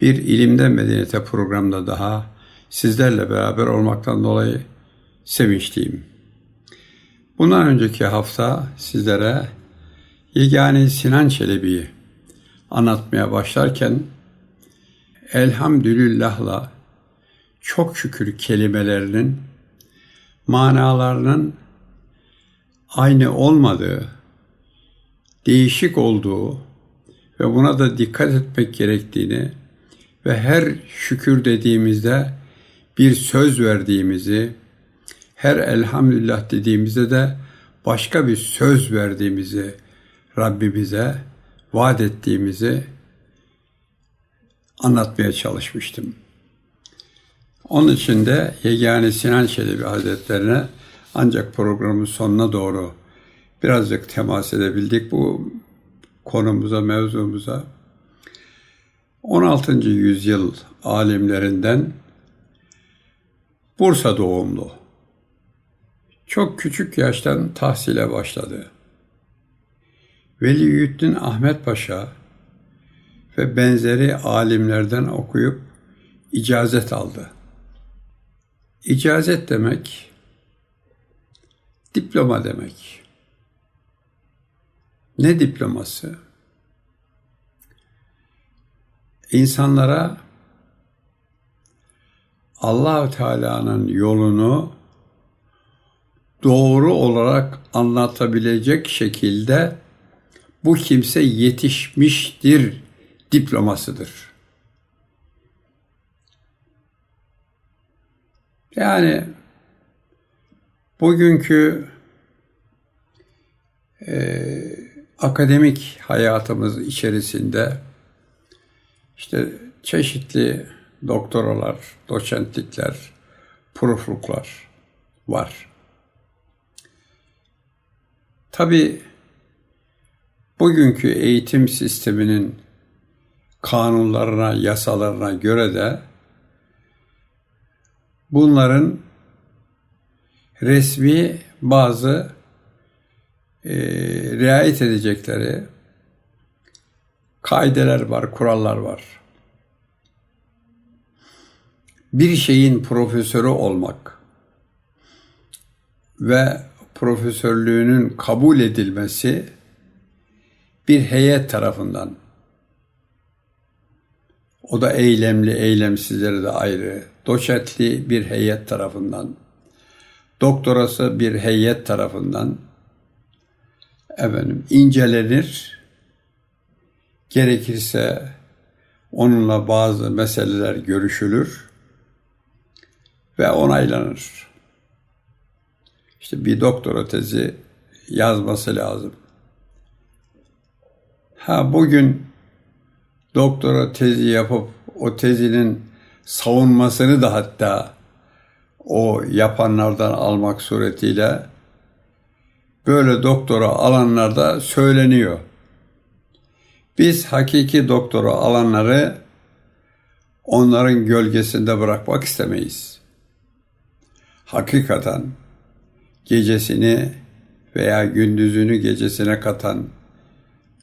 Bir İlimden Medeniyete programda daha sizlerle beraber olmaktan dolayı sevinçliyim. Bundan önceki hafta sizlere Yegane Sinan Çelebi'yi anlatmaya başlarken elhamdülillahla çok şükür kelimelerinin manalarının aynı olmadığı, değişik olduğu ve buna da dikkat etmek gerektiğini ve her şükür dediğimizde bir söz verdiğimizi, her elhamdülillah dediğimizde de başka bir söz verdiğimizi Rabbimize vaat ettiğimizi anlatmaya çalışmıştım. Onun için de Yegane Sinan Çelebi Hazretlerine ancak programın sonuna doğru birazcık temas edebildik bu konumuza, mevzumuza. 16. yüzyıl alimlerinden Bursa doğumlu. Çok küçük yaştan tahsile başladı. Veliyüddin Ahmet Paşa ve benzeri alimlerden okuyup icazet aldı. İcazet demek diploma demek. Ne diploması? İnsanlara Allahü Teala'nın yolunu doğru olarak anlatabilecek şekilde bu kimse yetişmiştir diplomasıdır. Yani bugünkü e, akademik hayatımız içerisinde işte çeşitli doktoralar, doçentlikler, profluklar var. Tabi bugünkü eğitim sisteminin kanunlarına, yasalarına göre de bunların resmi bazı e, riayet edecekleri kaideler var, kurallar var. Bir şeyin profesörü olmak ve profesörlüğünün kabul edilmesi bir heyet tarafından o da eylemli, eylemsizleri de ayrı. Doçentli bir heyet tarafından, doktorası bir heyet tarafından efendim incelenir. Gerekirse onunla bazı meseleler görüşülür ve onaylanır. İşte bir doktora tezi yazması lazım. Ha bugün doktora tezi yapıp o tezinin savunmasını da hatta o yapanlardan almak suretiyle böyle doktora alanlarda söyleniyor. Biz hakiki doktora alanları onların gölgesinde bırakmak istemeyiz. Hakikaten gecesini veya gündüzünü gecesine katan,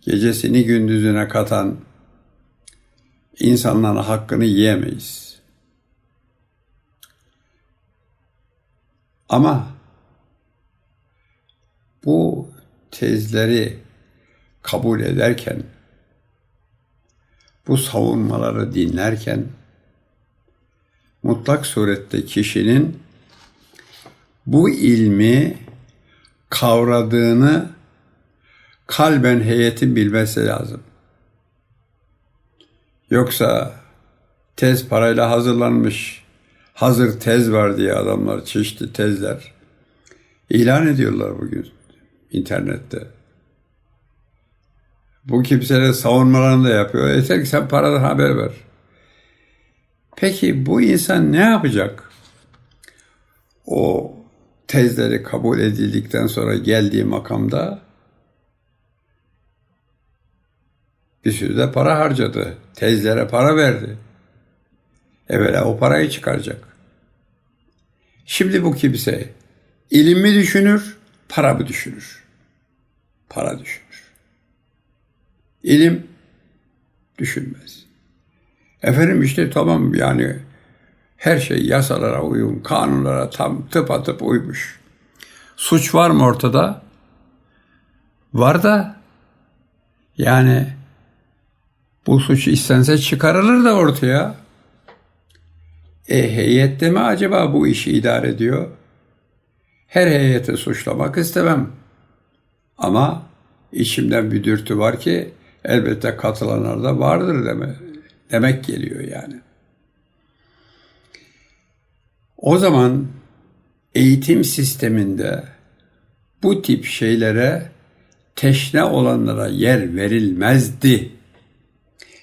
gecesini gündüzüne katan insanların hakkını yiyemeyiz. Ama bu tezleri kabul ederken, bu savunmaları dinlerken, mutlak surette kişinin bu ilmi kavradığını kalben heyetin bilmesi lazım. Yoksa tez parayla hazırlanmış, hazır tez var diye adamlar çeşitli tezler ilan ediyorlar bugün internette. Bu kimseler savunmalarını da yapıyor. Yeter ki sen paradan haber ver. Peki bu insan ne yapacak? O tezleri kabul edildikten sonra geldiği makamda bir sürü de para harcadı. Tezlere para verdi. Evvela o parayı çıkaracak. Şimdi bu kimse ilim mi düşünür, para mı düşünür? Para düşünür. İlim düşünmez. Efendim işte tamam yani her şey yasalara uyun, kanunlara tam tıpatıp uymuş. Suç var mı ortada? Var da yani bu suç istense çıkarılır da ortaya. E heyette mi acaba bu işi idare ediyor? Her heyeti suçlamak istemem. Ama içimden bir dürtü var ki elbette katılanlar da vardır deme, demek geliyor yani. O zaman eğitim sisteminde bu tip şeylere teşne olanlara yer verilmezdi.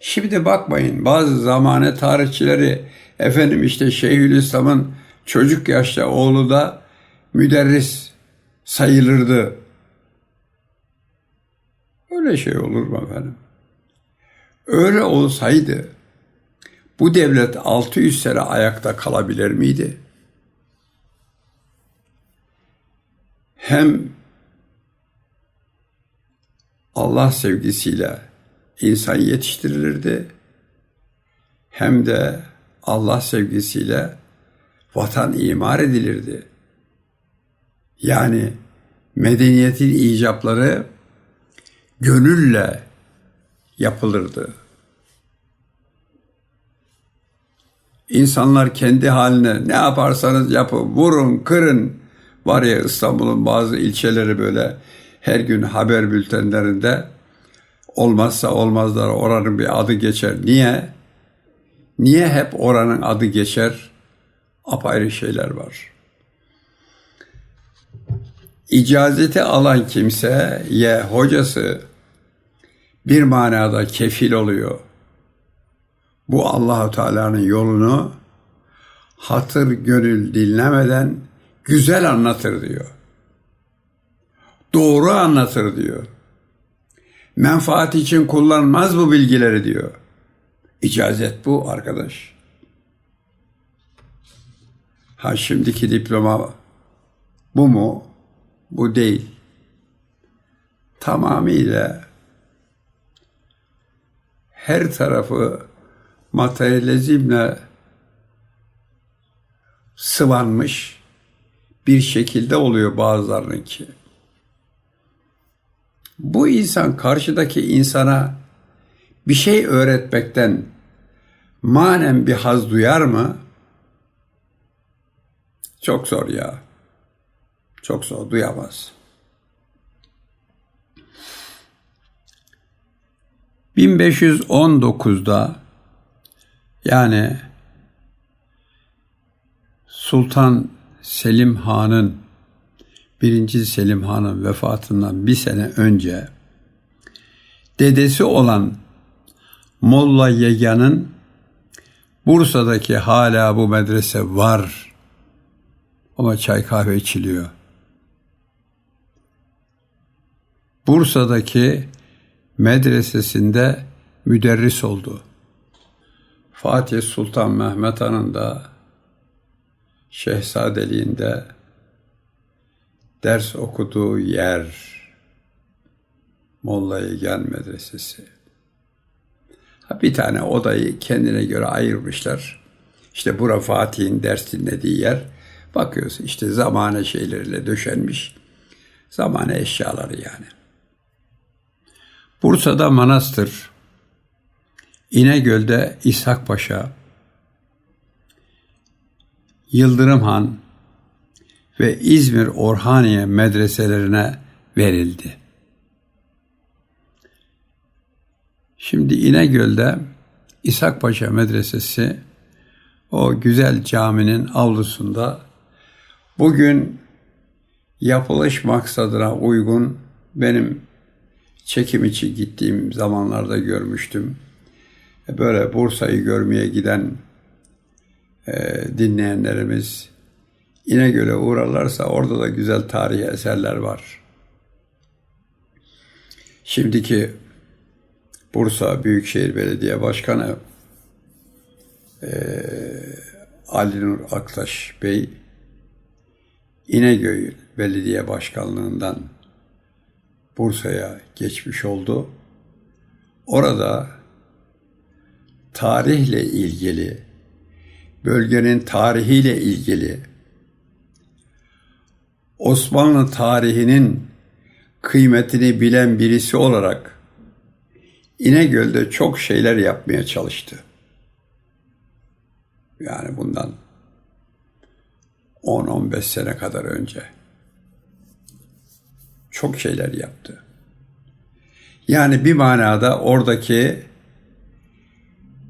Şimdi bakmayın bazı zamane tarihçileri efendim işte Şeyhülislam'ın çocuk yaşta oğlu da müderris sayılırdı. Öyle şey olur mu efendim? Öyle olsaydı bu devlet 600 sene ayakta kalabilir miydi? Hem Allah sevgisiyle insan yetiştirilirdi hem de Allah sevgisiyle vatan imar edilirdi. Yani medeniyetin icapları gönülle yapılırdı. İnsanlar kendi haline ne yaparsanız yapın, vurun, kırın. Var ya İstanbul'un bazı ilçeleri böyle her gün haber bültenlerinde olmazsa olmazlar oranın bir adı geçer. Niye? Niye hep oranın adı geçer? Apayrı şeyler var. İcazeti alan kimseye hocası bir manada kefil oluyor. Bu Allahu Teala'nın yolunu hatır gönül dinlemeden güzel anlatır diyor. Doğru anlatır diyor. Menfaat için kullanmaz bu bilgileri diyor. İcazet bu arkadaş. Ha şimdiki diploma bu mu? Bu değil. Tamamıyla her tarafı materyalizmle sıvanmış bir şekilde oluyor bazılarınınki. Bu insan karşıdaki insana bir şey öğretmekten manen bir haz duyar mı? Çok zor ya. Çok zor duyamaz. 1519'da yani Sultan Selim Han'ın birinci Selim Han'ın vefatından bir sene önce dedesi olan Molla Yegan'ın Bursa'daki hala bu medrese var ama çay kahve içiliyor. Bursa'daki medresesinde müderris oldu. Fatih Sultan Mehmet Han'ın da şehzadeliğinde ders okuduğu yer Molla Yegen Medresesi. Ha, bir tane odayı kendine göre ayırmışlar. İşte bura Fatih'in ders dinlediği yer. Bakıyorsun işte zamane şeyleriyle döşenmiş. Zamane eşyaları yani. Bursa'da manastır, İnegöl'de İshak Paşa, Yıldırım Han ve İzmir Orhaniye medreselerine verildi. Şimdi İnegöl'de İshak Paşa Medresesi o güzel caminin avlusunda bugün yapılış maksadına uygun benim çekim için gittiğim zamanlarda görmüştüm. E, Böyle Bursa'yı görmeye giden e, dinleyenlerimiz İnegöl'e uğrarlarsa orada da güzel tarihi eserler var. Şimdiki Bursa Büyükşehir Belediye Başkanı Ali Nur Aktaş Bey İnegöl Belediye Başkanlığından Bursa'ya geçmiş oldu. Orada tarihle ilgili, bölgenin tarihiyle ilgili, Osmanlı tarihinin kıymetini bilen birisi olarak İnegöl'de çok şeyler yapmaya çalıştı. Yani bundan 10-15 sene kadar önce. Çok şeyler yaptı. Yani bir manada oradaki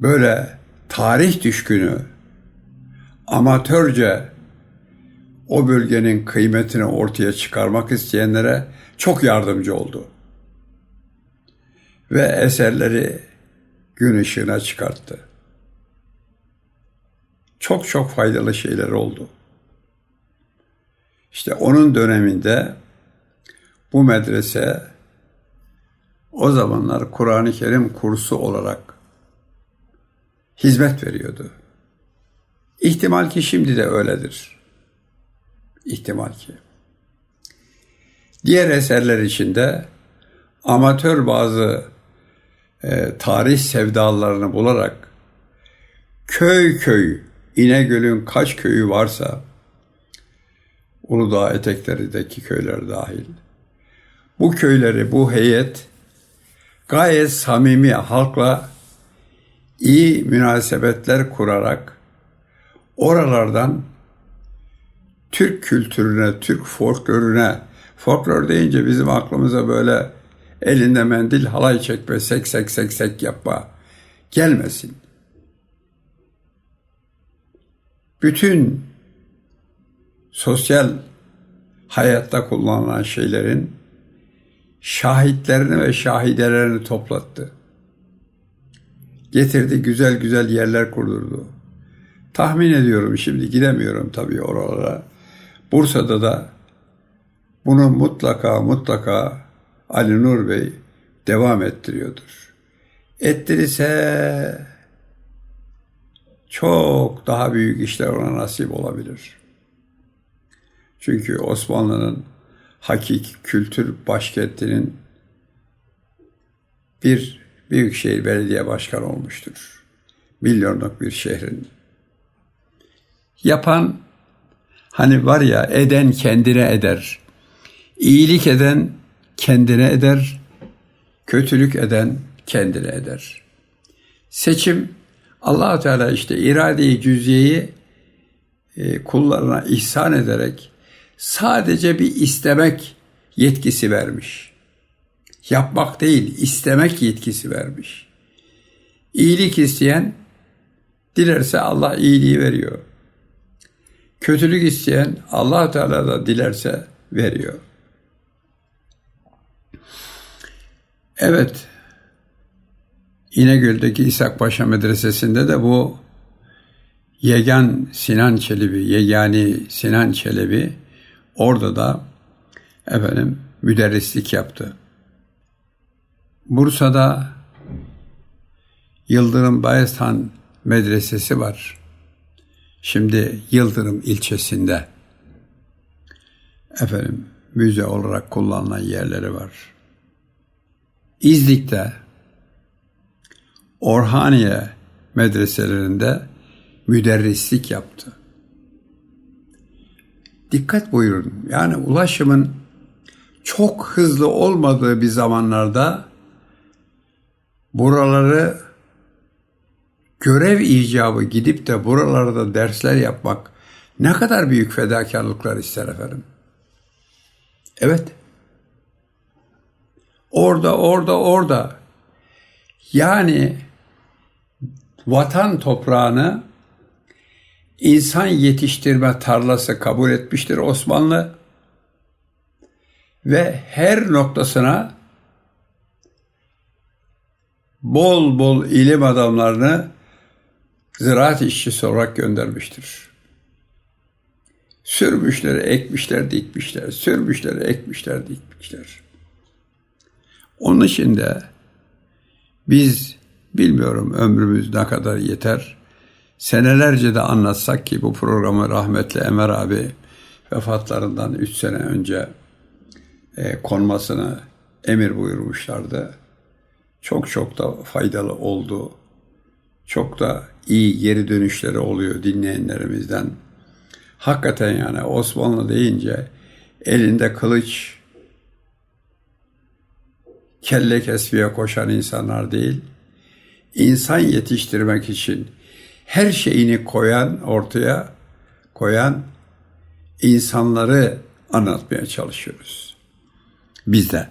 böyle tarih düşkünü amatörce o bölgenin kıymetini ortaya çıkarmak isteyenlere çok yardımcı oldu. Ve eserleri gün ışığına çıkarttı. Çok çok faydalı şeyler oldu. İşte onun döneminde bu medrese o zamanlar Kur'an-ı Kerim kursu olarak hizmet veriyordu. İhtimal ki şimdi de öyledir. İhtimal ki. Diğer eserler içinde amatör bazı e, tarih sevdalarını bularak köy köy İnegöl'ün kaç köyü varsa Uludağ eteklerindeki köyler dahil. Bu köyleri, bu heyet gayet samimi halkla iyi münasebetler kurarak oralardan Türk kültürüne, Türk folklorüne, folklor deyince bizim aklımıza böyle elinde mendil halay çekme, sek sek sek sek yapma gelmesin. Bütün sosyal hayatta kullanılan şeylerin şahitlerini ve şahidelerini toplattı. Getirdi güzel güzel yerler kurdurdu. Tahmin ediyorum şimdi gidemiyorum tabii oralara. Bursa'da da bunu mutlaka mutlaka Ali Nur Bey devam ettiriyordur. Ettirirse çok daha büyük işler ona nasip olabilir. Çünkü Osmanlı'nın hakik kültür başkentinin bir büyükşehir belediye başkanı olmuştur. Milyonluk bir şehrin. Yapan hani var ya eden kendine eder. İyilik eden kendine eder. Kötülük eden kendine eder. Seçim allah Teala işte irade-i cüzyeyi e, kullarına ihsan ederek sadece bir istemek yetkisi vermiş. Yapmak değil, istemek yetkisi vermiş. İyilik isteyen dilerse Allah iyiliği veriyor. Kötülük isteyen allah Teala da dilerse veriyor. Evet, İnegöl'deki İshak Paşa Medresesi'nde de bu Yegan Sinan Çelebi, Yegani Sinan Çelebi orada da efendim müderrislik yaptı. Bursa'da Yıldırım Bayezhan Medresesi var. Şimdi Yıldırım ilçesinde efendim müze olarak kullanılan yerleri var. İzlik'te Orhaniye medreselerinde müderrislik yaptı. Dikkat buyurun. Yani ulaşımın çok hızlı olmadığı bir zamanlarda buraları görev icabı gidip de buralarda dersler yapmak ne kadar büyük fedakarlıklar ister efendim. Evet. Orada, orada, orada. Yani vatan toprağını insan yetiştirme tarlası kabul etmiştir Osmanlı ve her noktasına bol bol ilim adamlarını ziraat işçisi olarak göndermiştir. Sürmüşler, ekmişler, dikmişler. Sürmüşler, ekmişler, dikmişler. Onun için de biz bilmiyorum ömrümüz ne kadar yeter. Senelerce de anlatsak ki bu programı rahmetli Emer abi vefatlarından 3 sene önce e, konmasını emir buyurmuşlardı. Çok çok da faydalı oldu. Çok da iyi geri dönüşleri oluyor dinleyenlerimizden. Hakikaten yani Osmanlı deyince elinde kılıç, kelle kesmeye koşan insanlar değil, insan yetiştirmek için her şeyini koyan ortaya koyan insanları anlatmaya çalışıyoruz. Biz de.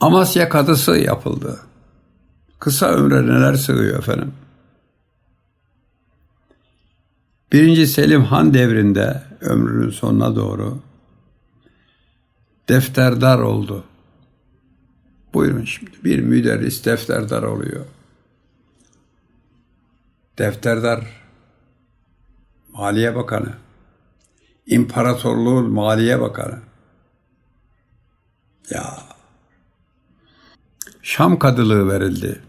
Amasya kadısı yapıldı. Kısa ömre neler sığıyor efendim? Birinci Selim Han devrinde ömrünün sonuna doğru defterdar oldu. Buyurun şimdi bir müderris defterdar oluyor. Defterdar Maliye Bakanı, İmparatorluğun Maliye Bakanı. Ya Şam kadılığı verildi.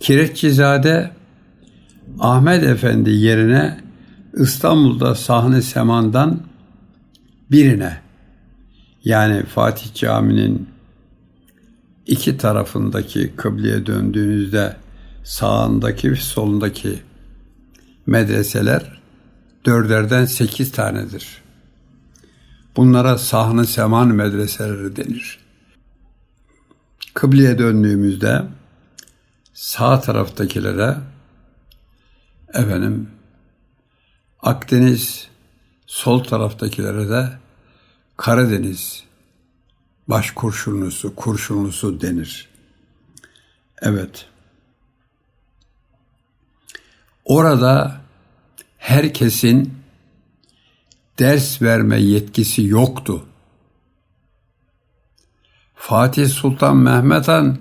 Kireççizade Ahmet Efendi yerine İstanbul'da sahne semandan birine yani Fatih Camii'nin iki tarafındaki kıbleye döndüğünüzde sağındaki ve solundaki medreseler dörderden sekiz tanedir. Bunlara sahne seman medreseleri denir. Kıbleye döndüğümüzde sağ taraftakilere efendim Akdeniz sol taraftakilere de Karadeniz baş kurşunlusu, kurşunlusu denir. Evet. Orada herkesin ders verme yetkisi yoktu. Fatih Sultan Mehmet Han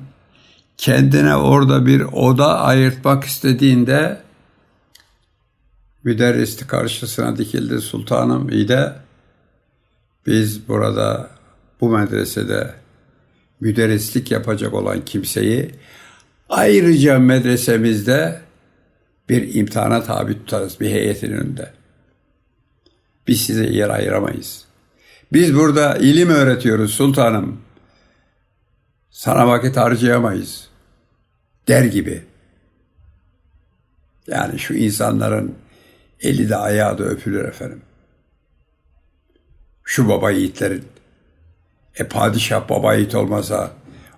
kendine orada bir oda ayırtmak istediğinde müderristi karşısına dikildi sultanım iyi de biz burada bu medresede müderrislik yapacak olan kimseyi ayrıca medresemizde bir imtihana tabi tutarız bir heyetin önünde. Biz size yer ayıramayız. Biz burada ilim öğretiyoruz sultanım. Sana vakit harcayamayız. Der gibi. Yani şu insanların eli de ayağı da öpülür efendim. Şu baba yiğitlerin. E padişah baba yiğit olmasa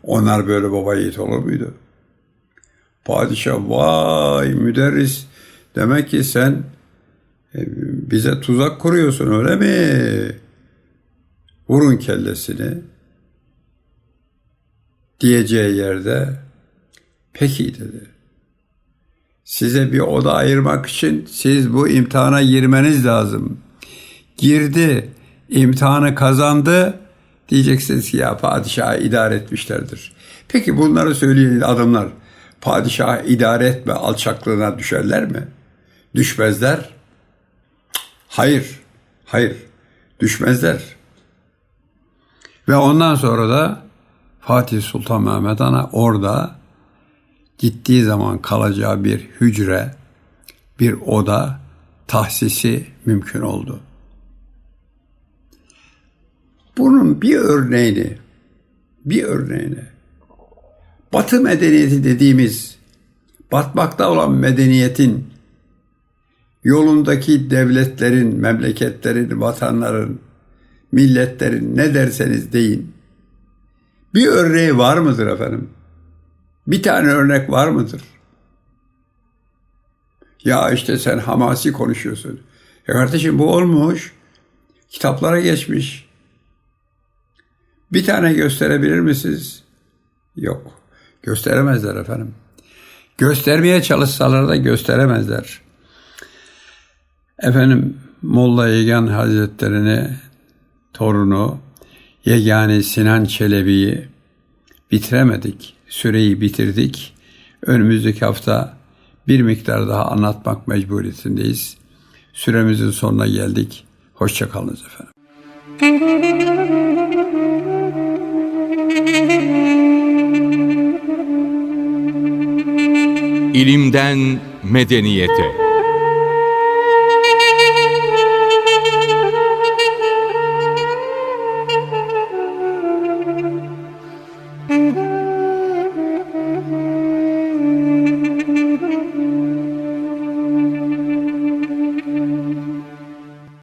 onlar böyle baba yiğit olur muydu? Padişah vay müderris demek ki sen e, bize tuzak kuruyorsun öyle mi? Vurun kellesini diyeceği yerde peki dedi. Size bir oda ayırmak için siz bu imtihana girmeniz lazım. Girdi, imtihanı kazandı. Diyeceksiniz ki ya padişahı idare etmişlerdir. Peki bunları söyleyen adamlar padişahı idare etme alçaklığına düşerler mi? Düşmezler. Hayır, hayır düşmezler. Ve ondan sonra da Fatih Sultan Mehmet Han'a orada gittiği zaman kalacağı bir hücre, bir oda tahsisi mümkün oldu. Bunun bir örneğini, bir örneğini Batı medeniyeti dediğimiz batmakta olan medeniyetin yolundaki devletlerin, memleketlerin, vatanların, milletlerin ne derseniz deyin. Bir örneği var mıdır efendim? Bir tane örnek var mıdır? Ya işte sen hamasi konuşuyorsun. Ya kardeşim bu olmuş. Kitaplara geçmiş. Bir tane gösterebilir misiniz? Yok. Gösteremezler efendim. Göstermeye çalışsalar da gösteremezler. Efendim Molla Egan Hazretlerini torunu Yegane Sinan Çelebi'yi bitiremedik. Süreyi bitirdik. Önümüzdeki hafta bir miktar daha anlatmak mecburiyetindeyiz. Süremizin sonuna geldik. Hoşçakalınız efendim. İlimden medeniyete.